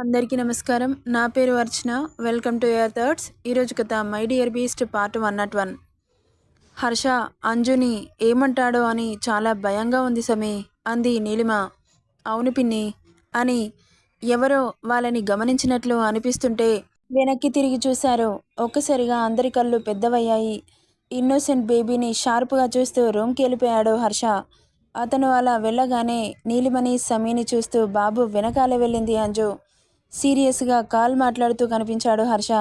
అందరికీ నమస్కారం. నా పేరు Archana. Welcome to ear thirds. ఈరోజు కథ my dear beast part one nought one. Harsha అంజుని ఏమంటాడో అని చాలా భయంగా ఉంది సమీ. అంది నీలిమ. అవును పిన్ని అని ఎవరో వాళ్ళని గమనించినట్లు అనిపిస్తుంటే వెనక్కి తిరిగి చూశారు. ఒక్కసారిగా అందరి కళ్ళు పెద్దవయ్యాయి. ఇన్నోసెంట్ బేబీని షార్ప్గా చూస్తూ రూమ్కి వెళ్ళిపోయాడు హర్ష. అతను అలా వెళ్ళగానే నీలిమని సమీని చూస్తూ బాబు వెనకాలే వెళ్ళింది అంజు. సీరియస్గా కాల్ మాట్లాడుతూ కనిపించాడు హర్ష.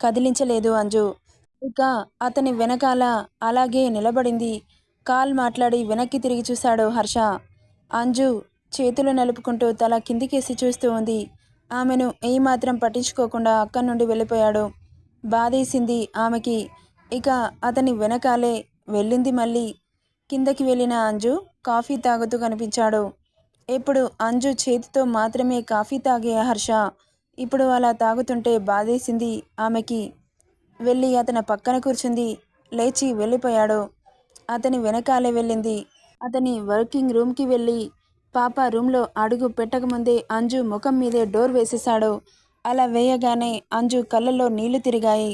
కదిలించలేదు అంజు. ఇక అతని వెనకాల అలాగే నిలబడింది. కాల్ మాట్లాడి వెనక్కి తిరిగి చూశాడు హర్ష. అంజు చేతులు నలుపుకుంటూ తల కిందికేసి చూస్తూ ఉంది. ఆమెను ఏమాత్రం పట్టించుకోకుండా అక్కడి నుండి వెళ్ళిపోయాడు. బాధేసింది ఆమెకి. ఇక అతని వెనకాలే వెళ్ళింది మళ్ళీ. కిందకి వెళ్ళిన అంజు కాఫీ తాగుతూ కనిపించాడు. ఇప్పుడు అంజు చేతితో మాత్రమే కాఫీ తాగే హర్ష. ఇప్పుడు అలా తాగుతుంటే బాధేసింది ఆమెకి. వెళ్ళి అతని పక్కన కూర్చుంది. లేచి వెళ్ళిపోయాడు. అతని వెనకాలే వెళ్ళింది. అతని వర్కింగ్ రూమ్కి వెళ్ళి పాప రూమ్లో అడుగు పెట్టకముందే అంజు ముఖం మీదే డోర్ వేసేశాడు. అలా వేయగానే అంజు కళ్ళల్లో నీళ్ళు తిరిగాయి.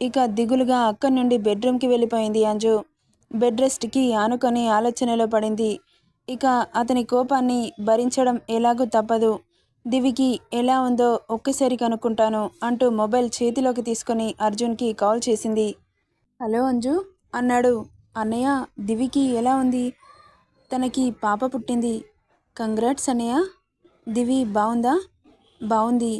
ఇక దిగులుగా అక్కడి నుండి బెడ్రూమ్కి వెళ్ళిపోయింది అంజు. బెడ్ రెస్ట్కి ఆనుకొని ఆలోచనలో పడింది. ఇక అతని కోపాన్ని భరించడం ఎలాగూ తప్పదు. దివికి ఎలా ఉందో ఒక్కసారి కనుక్కుంటాను అంటూ మొబైల్ చేతిలోకి తీసుకొని అర్జున్కి కాల్ చేసింది. హలో అంజు అన్నాడు. అన్నయ్య దివికి ఎలా ఉంది? తనకి పాప పుట్టింది. కంగ్రాట్స్ అన్నయ్య. దివి బాగుందా బాగుంది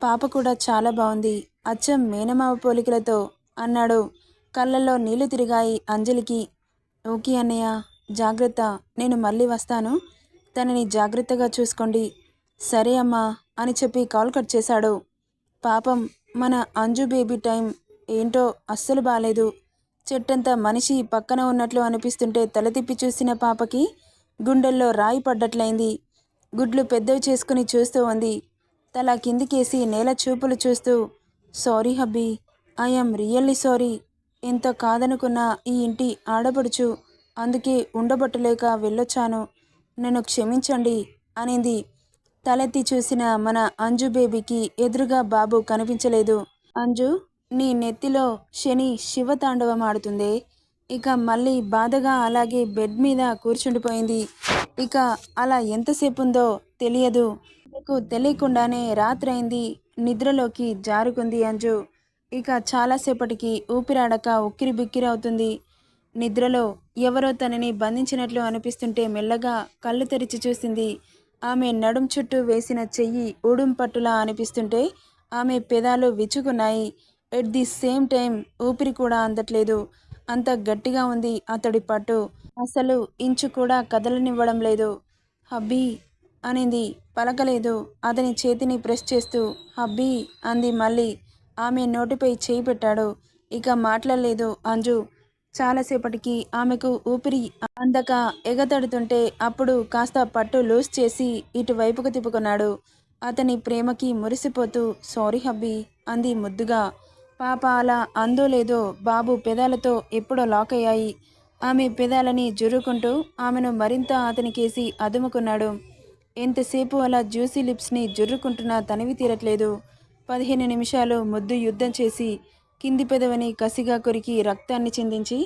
పాప కూడా చాలా బాగుంది అచ్చం మేనమావ పోలికలతో అన్నాడు. కళ్ళల్లో నీళ్ళు తిరిగాయి అంజలికి. ఓకే అన్నయ్య. జాగ్రత్త నేను మళ్ళీ వస్తాను. తనని జాగ్రత్తగా చూసుకోండి. సరే అమ్మా అని చెప్పి కాల్ కట్ చేశాడు. పాపం మన అంజు బేబీ టైం ఏంటో అస్సలు బాలేదు. చెట్టంతా మనిషి పక్కన ఉన్నట్లు అనిపిస్తుంటే తల తిప్పి చూసిన పాపకి గుండెల్లో రాయి పడ్డట్లయింది. గుడ్లు పెద్దవి చేసుకుని చూస్తూ ఉంది. తల కిందికేసి నేల చూపులు చూస్తూ sorry hubby I'm really sorry. ఎంత కాదనుకున్నా ఈ ఇంటి ఆడపడుచు అందుకే ఉండబట్టలేక వెళ్ళొచ్చాను. నన్ను క్షమించండి అనింది. తలెత్తి చూసిన మన అంజు బేబీకి ఎదురుగా బాబు కనిపించలేదు. అంజు నీ నెత్తిలో శని శివతాండవం ఆడుతుంది? ఇక మళ్ళీ బాధగా అలాగే బెడ్ మీద కూర్చుండిపోయింది. ఇక అలా ఎంతసేపు ఉందో తెలియదు. నీకు తెలియకుండానే రాత్రైంది నిద్రలోకి జారుకుంది అంజు. ఇక చాలాసేపటికి ఊపిరాడక ఉక్కిరి బిక్కిరి అవుతుంది. నిద్రలో ఎవరో తనని బంధించినట్లు అనిపిస్తుంటే మెల్లగా కళ్ళు తెరిచి చూసింది. ఆమె నడుం చుట్టూ వేసిన చెయ్యి ఊడుం పట్టులా అనిపిస్తుంటే ఆమె పెదాలు విచ్చుకున్నాయి. ఎట్ ది సేమ్ టైం ఊపిరి కూడా అందట్లేదు. అంత గట్టిగా ఉంది అతడి పట్టు. అసలు ఇంచు కూడా కదలనివ్వడం లేదు. హబ్బీ అనింది. పలకలేదు. అతని చేతిని ప్రెస్ చేస్తూ హబ్బీ అంది మళ్ళీ. ఆమె నోటిపై చేయి పెట్టాడు. ఇక మాట్లాడలేదు అంజు. చాలాసేపటికి ఆమెకు ఊపిరి అందక ఎగతడుతుంటే అప్పుడు కాస్త పట్టు లూజ్ చేసి ఇటువైపుకు తిప్పుకున్నాడు. అతని ప్రేమకి మురిసిపోతూ సారీ హబ్బీ అంది ముద్దుగా. పాప అలా అందో లేదో బాబు పెదాలతో ఎప్పుడో లాక్ అయ్యాయి. ఆమె పెదాలని జురుకుంటూ ఆమెను మరింత అతనికేసి అదుముకున్నాడు. ఎంతసేపు అలా జ్యూసీ లిప్స్ని జుర్రుకుంటున్నా తనివి తీరట్లేదు. పదిహేను నిమిషాలు ముద్దు యుద్ధం చేసి కింది పెదవిని కసిగా కొరికి రక్తాన్ని చిందించి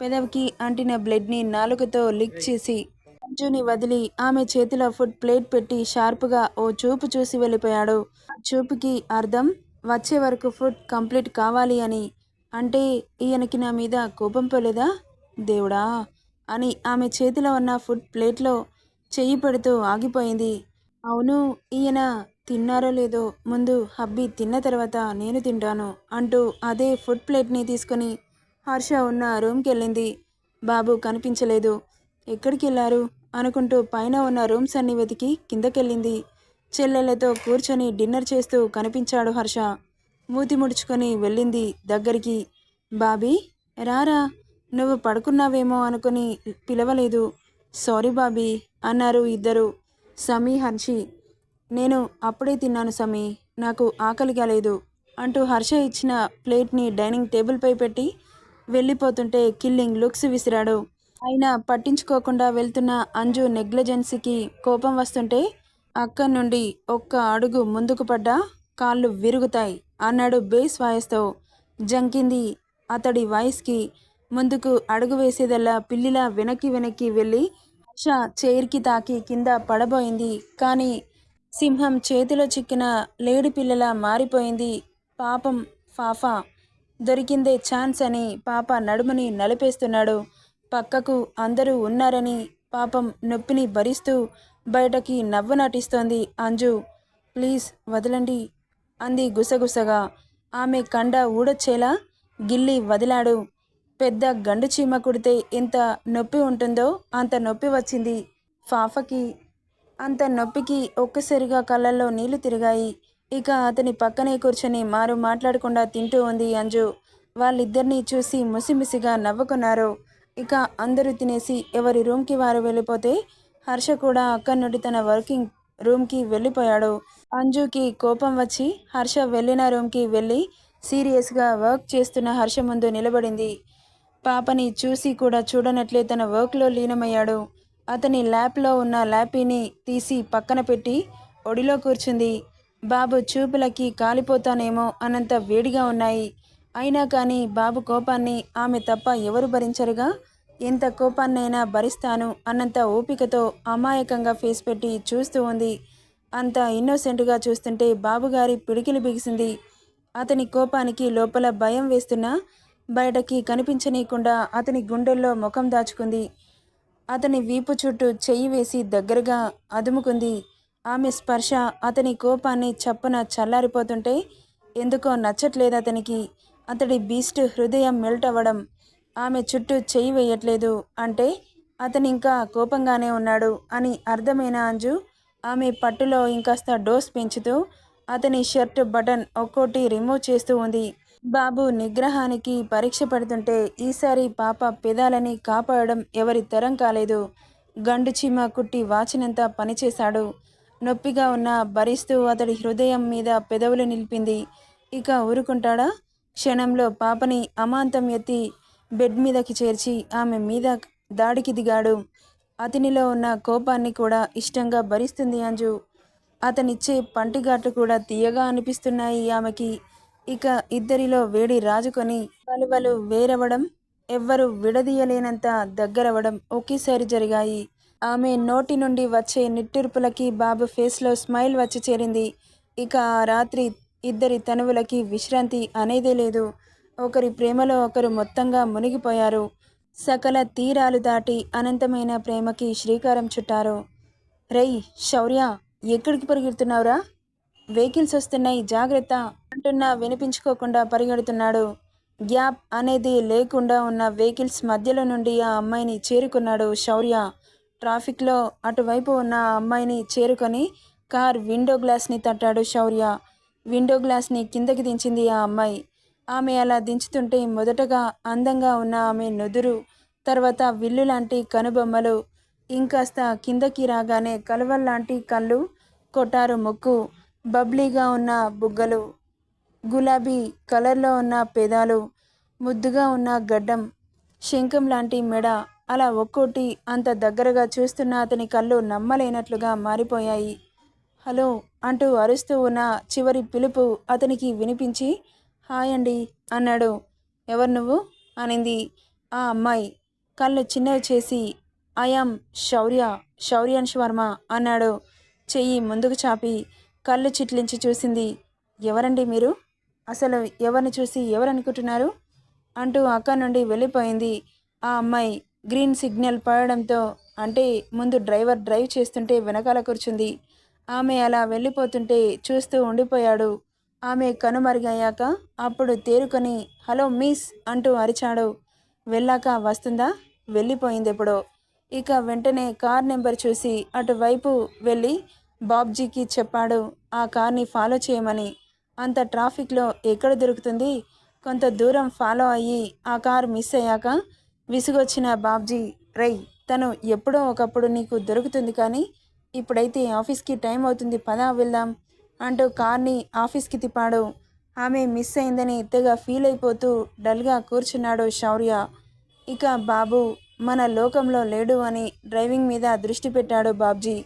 పెదవికి అంటిన బ్లడ్ని నాలుకతో లిక్ చేసి అంజుని వదిలి ఆమె చేతిలో ఫుడ్ ప్లేట్ పెట్టి షార్ప్గా ఓ చూపు చూసి వెళ్ళిపోయాడు. చూపుకి అర్థం వచ్చే వరకు ఫుడ్ కంప్లీట్ కావాలి అని. అంటే ఈయనకి నా మీద కోపం పోలేదా? దేవుడా! అని ఆమె చేతిలో ఉన్న ఫుడ్ ప్లేట్లో చెయ్యి పెడుతూ ఆగిపోయింది. అవును ఈయన తిన్నారో లేదో ముందు హబ్బీ తిన్న తర్వాత నేను తింటాను అంటూ అదే ఫుడ్ ప్లేట్ని తీసుకుని హర్ష ఉన్న రూమ్కి వెళ్ళింది బాబు కనిపించలేదు. ఎక్కడికి వెళ్ళారు అనుకుంటూ పైన ఉన్న రూమ్స్ అన్ని వెతికి కిందకెళ్ళింది. చెల్లెలతో కూర్చొని డిన్నర్ చేస్తూ కనిపించాడు హర్ష. మూతి ముడుచుకొని వెళ్ళింది దగ్గరికి. బాబీ రారా నువ్వు పడుకున్నావేమో అనుకుని పిలవలేదు. సారీ బాబీ అన్నారు ఇద్దరు. సమీ హర్షి నేను అప్పుడే తిన్నాను సమీ నాకు ఆకలిగా లేదు అంటూ హర్ష ఇచ్చిన ప్లేట్ని డైనింగ్ టేబుల్పై పెట్టి వెళ్ళిపోతుంటే కిల్లింగ్ లుక్స్ విసిరాడు. అయినా పట్టించుకోకుండా వెళ్తున్న అంజు నెగ్లజెన్సీకి కోపం వస్తుంటే అక్కడి నుండి ఒక్క అడుగు ముందుకు పడ్డా కాళ్ళు విరుగుతాయి అన్నాడు బేస్ వాయిస్తో. జంకింది అతడి వాయిస్కి ముందుకు అడుగు వేసేదల్లా పిల్లిలా వెనక్కి వెనక్కి వెళ్ళి హర్ష చైర్కి తాకి కింద పడబోయింది. కానీ సింహం చేతిలో చిక్కిన లేడి పిల్లలా మారిపోయింది. పాపం ఫాఫా. దొరికిందే ఛాన్స్ అని పాప నడుముని నలిపేస్తున్నాడు. పక్కకు అందరూ ఉన్నారని పాపం నొప్పిని భరిస్తూ బయటకి నవ్వు నటిస్తోంది అంజు. ప్లీజ్ వదలండి అంది గుసగుసగా. ఆమె కండ ఊడొచ్చేలా గిల్లి వదిలాడు. పెద్ద గండు చీమ కుడితే ఎంత నొప్పి ఉంటుందో అంత నొప్పి వచ్చింది ఫాఫకి. అంత నొప్పికి ఒక్కసారిగా కళ్ళల్లో నీళ్ళు తిరిగాయి. ఇక అతని పక్కనే కూర్చొని మారు మాట్లాడకుండా తింటూ ఉంది అంజు. వాళ్ళిద్దరినీ చూసి ముసిముసిగా నవ్వుకున్నారు. ఇక అందరూ తినేసి ఎవరి రూమ్కి వారు వెళ్ళిపోతే హర్ష కూడా అక్కడి నుండి తన వర్కింగ్ రూమ్కి వెళ్ళిపోయాడు. అంజుకి కోపం వచ్చి హర్ష వెళ్ళిన రూమ్కి వెళ్ళి సీరియస్గా వర్క్ చేస్తున్న హర్ష ముందు నిలబడింది. పాపని చూసి కూడా చూడనట్లే తన వర్క్లో లీనమయ్యాడు. అతని ల్యాప్లో ఉన్న ల్యాపీని తీసి పక్కన పెట్టి ఒడిలో కూర్చుంది. బాబు చూపులకి కాలిపోతానేమో అన్నంత వేడిగా ఉన్నాయి. అయినా కానీ బాబు కోపాన్ని ఆమె తప్ప ఎవరు భరించరుగా? ఎంత కోపాన్నైనా భరిస్తాను అన్నంత ఓపికతో అమాయకంగా ఫేస్ పెట్టి చూస్తూ ఉంది. అంత ఇన్నోసెంట్గా చూస్తుంటే బాబుగారి పిడికిలి బిగిసింది. అతని కోపానికి లోపల భయం వేస్తున్నా బయటకి కనిపించనీయకుండా అతని గుండెల్లో ముఖం దాచుకుంది. అతని వీపు చుట్టూ చెయ్యి వేసి దగ్గరగా అదుముకుంది. ఆమె స్పర్శ అతని కోపాన్ని చప్పున చల్లారిపోతుంటే ఎందుకో నచ్చట్లేదు అతనికి. అతడి బీస్ట్ హృదయం మెల్ట్ అవ్వడం ఆమె చుట్టూ చెయ్యి వేయట్లేదు అంటే అతను ఇంకా కోపంగానే ఉన్నాడు అని అర్థమైన అంజు ఆమె పట్టులో ఇంకాస్త డోస్ పెంచుతూ అతని షర్ట్ బటన్ ఒక్కోటి రిమూవ్ చేస్తూ ఉంది. బాబు నిగ్రహానికి పరీక్ష పెడుతుంటే ఈసారి పాప పెదాలని కాపాడడం ఎవరి తరం కాలేదు. గండు చీమ కుట్టి వాచినంత పనిచేశాడు. నొప్పిగా ఉన్న భరిస్తూ అతడి హృదయం మీద పెదవులు నిలిపింది. ఇక ఊరుకుంటాడా? క్షణంలో పాపని అమాంతం ఎత్తి బెడ్ మీదకి చేర్చి ఆమె మీద దాడికి దిగాడు. అతనిలో ఉన్న కోపాన్ని కూడా ఇష్టంగా భరిస్తుంది అంజు. అతనిచ్చే పంటిఘాట్లు కూడా తీయగా అనిపిస్తున్నాయి ఆమెకి. ఇక ఇద్దరిలో వేడి రాజుకొని పలువలు వేరవడం ఎవ్వరు విడదీయలేనంత దగ్గరవడం ఒకేసారి జరిగాయి. ఆమె నోటి నుండి వచ్చే నిట్టూర్పులకి బాబు ఫేస్లో స్మైల్ వచ్చి చేరింది. ఇక ఆ రాత్రి ఇద్దరి తనువులకి విశ్రాంతి అనేదే లేదు. ఒకరి ప్రేమలో ఒకరు మొత్తంగా మునిగిపోయారు. సకల తీరాలు దాటి అనంతమైన ప్రేమకి శ్రీకారం చుట్టారు. రేయ్ శౌర్య ఎక్కడికి పరిగెడుతున్నావురా? వెహికల్స్ వస్తున్నాయి జాగ్రత్త అంటున్నా వినిపించుకోకుండా పరిగెడుతున్నాడు. గ్యాప్ అనేది లేకుండా ఉన్న వెహికల్స్ మధ్యలో నుండి ఆ అమ్మాయిని చేరుకున్నాడు శౌర్య. ట్రాఫిక్లో అటువైపు ఉన్న ఆ అమ్మాయిని చేరుకొని కార్ విండో గ్లాస్ని తట్టాడు శౌర్య. విండో గ్లాస్ని కిందకి దించింది ఆ అమ్మాయి. ఆమె అలా దించుతుంటే మొదటగా అందంగా ఉన్న ఆమె నుదురు తర్వాత విల్లు లాంటి కనుబొమ్మలు ఇంకాస్త కిందకి రాగానే కలువల్లాంటి కళ్ళు కొట్టారు ముక్కు. బబ్లీగా ఉన్న బుగ్గలు గులాబీ కలర్లో ఉన్న పెదాలు ముద్దుగా ఉన్న గడ్డం శంఖం లాంటి మెడ అలా ఒక్కోటి అంత దగ్గరగా చూస్తున్న అతని కళ్ళు నమ్మలేనట్లుగా మారిపోయాయి. హలో అంటూ అరుస్తూ ఉన్న చివరి పిలుపు అతనికి వినిపించి హాయ్ అండి అన్నాడు. ఎవరు నువ్వు? అనింది. ఆ అమ్మాయి కళ్ళు చిన్నవి చేసి I I am Shaurya Shauryan Sharma అన్నాడు. చెయ్యి ముందుకు చాపి కళ్ళు చిట్లించి చూసింది ఎవరండి మీరు? అసలు ఎవరిని చూసి ఎవరనుకుంటున్నారు? అంటూ అక్క నుండి వెళ్ళిపోయింది. ఆ అమ్మాయి గ్రీన్ సిగ్నల్ పడడంతో అంటే ముందు డ్రైవర్ డ్రైవ్ చేస్తుంటే వెనకాల కూర్చుంది. ఆమె అలా వెళ్ళిపోతుంటే చూస్తూ ఉండిపోయాడు. ఆమె కనుమరుగయ్యాక అప్పుడు తేరుకొని హలో మిస్ అంటూ అరిచాడు. వెళ్ళాక వస్తుందా? వెళ్ళిపోయింది ఎప్పుడో. ఇక వెంటనే కార్ నెంబర్ చూసి అటువైపు వెళ్ళి బాబ్జీకి చెప్పాడు. ఆ కార్ని ఫాలో చేయమని. అంత ట్రాఫిక్లో ఎక్కడ దొరుకుతుంది? కొంత దూరం ఫాలో అయ్యి ఆ కార్ మిస్ అయ్యాక విసుగొచ్చిన బాబ్జీ రై తను ఎప్పుడో ఒకప్పుడు నీకు దొరుకుతుంది కానీ ఇప్పుడైతే ఆఫీస్కి టైం అవుతుంది పదా వెళ్దాం అంటూ కార్ని ఆఫీస్కి తిప్పాడు. ఆమె మిస్ అయిందని తెగ ఫీల్ అయిపోతూ డల్గా కూర్చున్నాడు శౌర్య. ఇక బాబు మన లోకంలో లేడు అని డ్రైవింగ్ మీద దృష్టి పెట్టాడు బాబ్జీ.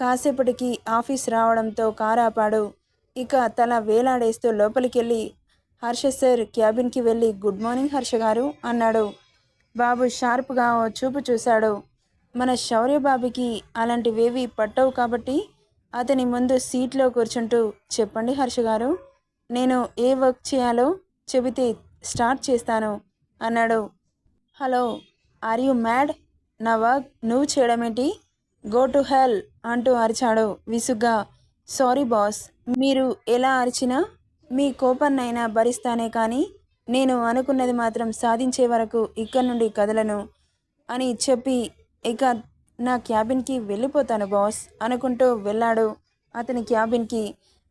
కాసేపటికి ఆఫీస్ రావడంతో కారాపాడు. ఇక తల వేలాడేస్తూ లోపలికెళ్ళి హర్ష సార్ క్యాబిన్కి వెళ్ళి గుడ్ మార్నింగ్ హర్ష గారు అన్నాడు. బాబు షార్ప్గా ఓ చూపు చూశాడు. మన శౌర్యబాబుకి అలాంటివేవి పట్టవు కాబట్టి అతని ముందు సీట్లో కూర్చుంటూ చెప్పండి హర్ష గారు. నేను ఏ వర్క్ చేయాలో చెబితే స్టార్ట్ చేస్తాను అన్నాడు. Hello are you mad? నా వర్క్ నువ్వు చేయడమేంటి? గో టు హెల్ అంటూ అరిచాడు విసుగ్గా సారీ బాస్ మీరు ఎలా అరిచినా మీ కోపాన్నైనా భరిస్తానే కానీ నేను అనుకున్నది మాత్రం సాధించే వరకు ఇక్కడి నుండి కదలను అని చెప్పి ఇక నా క్యాబిన్కి వెళ్ళిపోతాను బాస్ అనుకుంటూ వెళ్ళాడు. అతని క్యాబిన్కి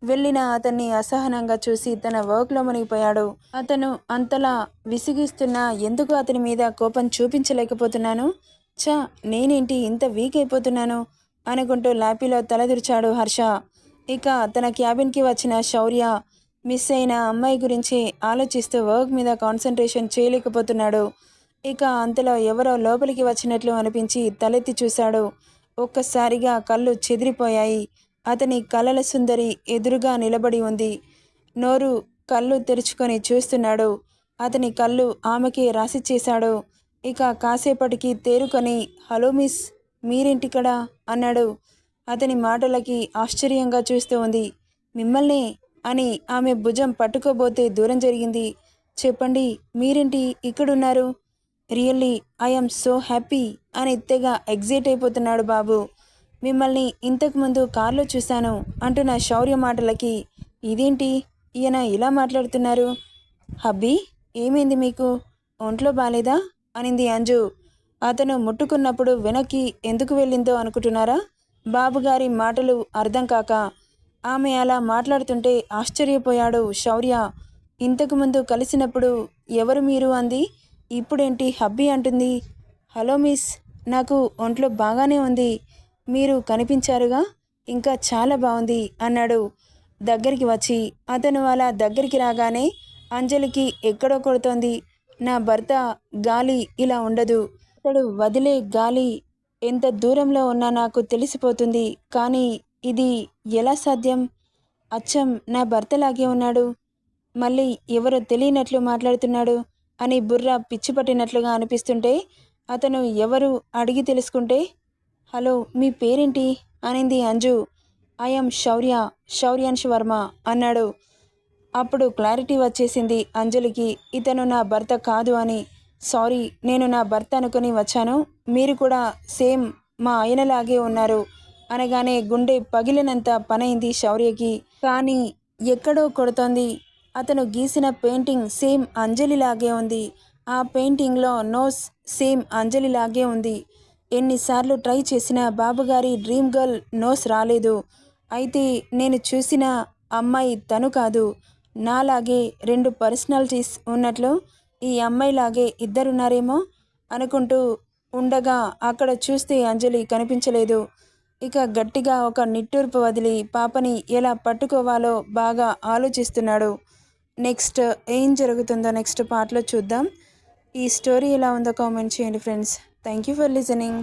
వెళ్ళిన అతన్ని అసహనంగా చూసి తన వర్క్లో మునిగిపోయాడు. అతను అంతలా విసిగిస్తున్నా ఎందుకు అతని మీద కోపం చూపించలేకపోతున్నాను? చా నేనేంటి ఇంత వీక్ అయిపోతున్నాను? అనుకుంటూ లాపీలో తలదిరిచాడు హర్ష. ఇక తన క్యాబిన్కి వచ్చిన శౌర్య మిస్ అయిన అమ్మాయి గురించి ఆలోచిస్తూ వర్క్ మీద కాన్సన్ట్రేషన్ చేయలేకపోతున్నాడు. ఇక అంతలో ఎవరో లోపలికి వచ్చినట్లు అనిపించి తలెత్తి చూశాడు. ఒక్కసారిగా కళ్ళు చెదిరిపోయాయి. అతని కలల సుందరి ఎదురుగా నిలబడి ఉంది. నోరు కళ్ళు తెరుచుకొని చూస్తున్నాడు. అతని కళ్ళు ఆమెకి రాసిచ్చేశాడు. ఇక కాసేపటికి తేరుకొని హలో మిస్ మీరేంటిక్కడ అన్నాడు. అతని మాటలకి ఆశ్చర్యంగా చూస్తూ ఉంది. మిమ్మల్ని అని ఆమె భుజం పట్టుకోబోతే దూరం జరిగింది. చెప్పండి మీరేంటి ఇక్కడున్నారు? రియల్లీ ఐఎమ్ సో హ్యాపీ అని తెగ ఎగ్జైట్ అయిపోతున్నాడు బాబు. మిమ్మల్ని ఇంతకుముందు కారులో చూశాను అంటున్న శౌర్య మాటలకి. ఇదేంటి? ఈయన ఇలా మాట్లాడుతున్నారు? హబ్బీ ఏమైంది మీకు? ఒంట్లో బాలేదా? అనింది అంజు. అతను ముట్టుకున్నప్పుడు వెనక్కి ఎందుకు వెళ్ళిందో అనుకుంటున్నారా? బాబుగారి మాటలు అర్థం కాక ఆమె అలా మాట్లాడుతుంటే ఆశ్చర్యపోయాడు శౌర్య. ఇంతకుముందు కలిసినప్పుడు ఎవరు మీరు అంది? ఇప్పుడేంటి హబ్బీ అంటుంది. హలో మిస్ నాకు ఒంట్లో బాగానే ఉంది. మీరు కనిపించారుగా? ఇంకా చాలా బాగుంది అన్నాడు. దగ్గరికి వచ్చి అతను అలా దగ్గరికి రాగానే అంజలికి ఎక్కడో కొడుతోంది. నా భర్త గాలి ఇలా ఉండదు. అతడు వదిలే గాలి ఎంత దూరంలో ఉన్నా నాకు తెలిసిపోతుంది. కానీ ఇది ఎలా సాధ్యం? అచ్చం నా భర్తలాగే ఉన్నాడు. మళ్ళీ ఎవరో తెలియనట్లు మాట్లాడుతున్నాడు అని బుర్ర పిచ్చిపట్టినట్లుగా అనిపిస్తుంటే అతను ఎవరు అడిగి తెలుసుకుంటే హలో మీ పేరేంటి? అనింది అంజు. ఐఎమ్ శౌర్య శౌర్యాన్ష్ వర్మ అన్నాడు. అప్పుడు క్లారిటీ వచ్చేసింది అంజలికి ఇతను నా భర్త కాదు అని. సారీ నేను నా భర్త అనుకుని వచ్చాను. మీరు కూడా సేమ్ మా ఆయనలాగే ఉన్నారు. అనగానే గుండె పగిలినంత పనైంది శౌర్యకి. కానీ ఎక్కడో కొడుతోంది. అతను గీసిన పెయింటింగ్ సేమ్ అంజలిలాగే ఉంది. ఆ పెయింటింగ్లో నోస్ సేమ్ అంజలిలాగే ఉంది. ఎన్నిసార్లు ట్రై చేసినా బాబుగారి డ్రీమ్ గర్ల్ నోస్ రాలేదు. అయితే నేను చూసిన అమ్మాయి తను కాదు. నాలాగే రెండు పర్సనాలిటీస్ ఉన్నట్లు ఈ అమ్మాయిలాగే ఇద్దరున్నారేమో అనుకుంటూ ఉండగా అక్కడ చూస్తే అంజలి కనిపించలేదు. ఇక గట్టిగా ఒక నిట్టూర్పు వదిలి పాపని ఎలా పట్టుకోవాలో బాగా ఆలోచిస్తున్నాడు. నెక్స్ట్ ఏం జరుగుతుందో నెక్స్ట్ పార్ట్లో చూద్దాం. ఈ స్టోరీ ఎలా ఉందో కామెంట్ చేయండి friends. Thank you for listening.